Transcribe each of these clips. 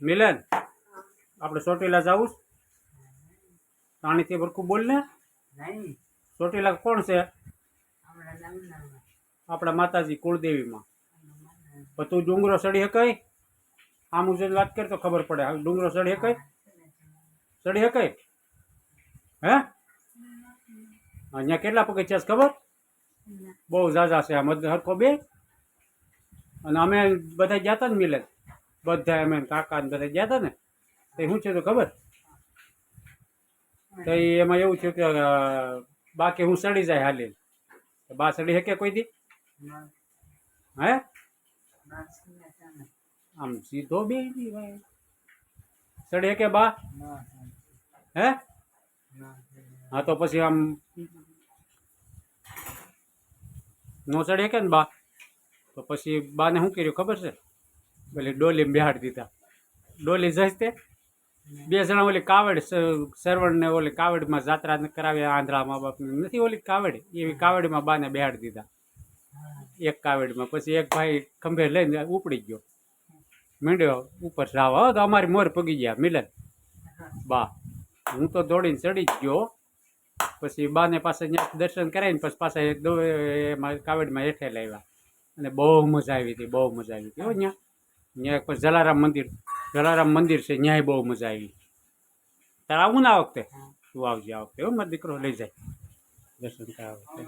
મિલન આપણે ચોટીલા જવું છે? પાણીથી ભરખું બોલ ને નહીં ચોટીલા કોણ છે હમણાં નવું નવું આપણા માતાજી કુળદેવીમાં પણ તું ડુંગરો ચડી શકાય આમ હું વાત કર તો ખબર પડે હા, ડુંગરો ચડી શકાય ચડી શકાય હે અહીંયા કેટલા પગથિયા છે ખબર બહુ ઝાઝા છે આ મધ હરખો બે અને અમે બધા ગયા હતા ને મિલન બધા અમે કાકા ને બધા ગયા હતા ને તો શું છે તો ખબર? તો એમાં એવું થયું કે બાકી હું સડી જાય હાલી બા ચડી શકે કોઈ દી? હે? આમ સીધો બે સડી શકે બા? હે? હા તો પછી આમ નો ચડી શકે ને બા? તો પછી બાને શું કર્યું ખબર છે? પેલી ડોલી બિહાડ દીધા. ડોલી જશે બે જણા ઓલી કાવડ સરવણ ને ઓલી કાવડમાં જાત્રા કરાવી આંધળા મા બાપને નથી ઓલી કાવડ? એવી કાવડમાં બાને બેહાડ દીધા. એક કાવડમાં. પછી એક ભાઈ ખંભે લઈને ઉપડી ગયો. મીંડ્યો ઉપર જાવ તો અમારી મોર પગી ગયા. મિલન. બા. હું તો દોડીને ચડી જ ગયો. પછી બાને પાસે દર્શન કરાવીને પછી પાછા એમાં કાવડમાં હેઠે લાવ્યા. અને બહુ મજા આવી હતી, બહુ મજા આવી હતી. હો ત્યાં ત્યાં એક જલારામ મંદિર. જલારામ મંદિર છે ત્યાંય બહુ મજા આવી. તારે આવું ને આ વખતે તું આવજે આ વખતે હો મારો દીકરો લઈ જાય. દર્શન કરાવવા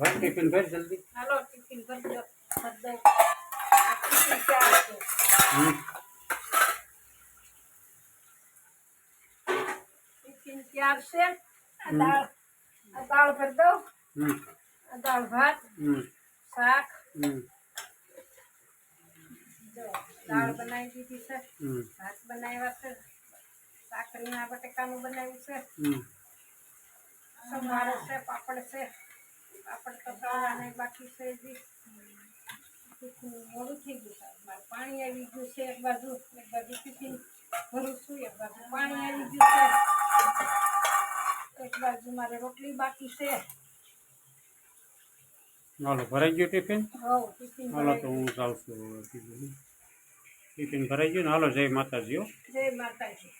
भाई टिफ़िन भर जल्दी। हेलो टिफ़िन भर भर हम्म। हम्म। दो टिफ़िन चार से दाल दाल भर दो। दाल भात हम्म। साग। दाल बनाई दीदी सर। भात बनाया सर। साग बटे काम बनाई सर। संभार से पापड़ से। પાપડ છે પાપડ તો તળવાના બાકી છે હજી મોડું થઈ ગયું સાહેબ મારે પાણી આવી ગયું છે એક બાજુ એક બાજુ ટિફિન ભરું છું એક બાજુ પાણી આવી ગયું છે. એક બાજુ મારે રોટલી બાકી છે. હાલો ભરાઈ ગયું ટિફિન? હાલો તો હું જાઉં છું ટિફિન ભરાઈ ગયું ને હાલો જય માતાજી. જય માતાજી.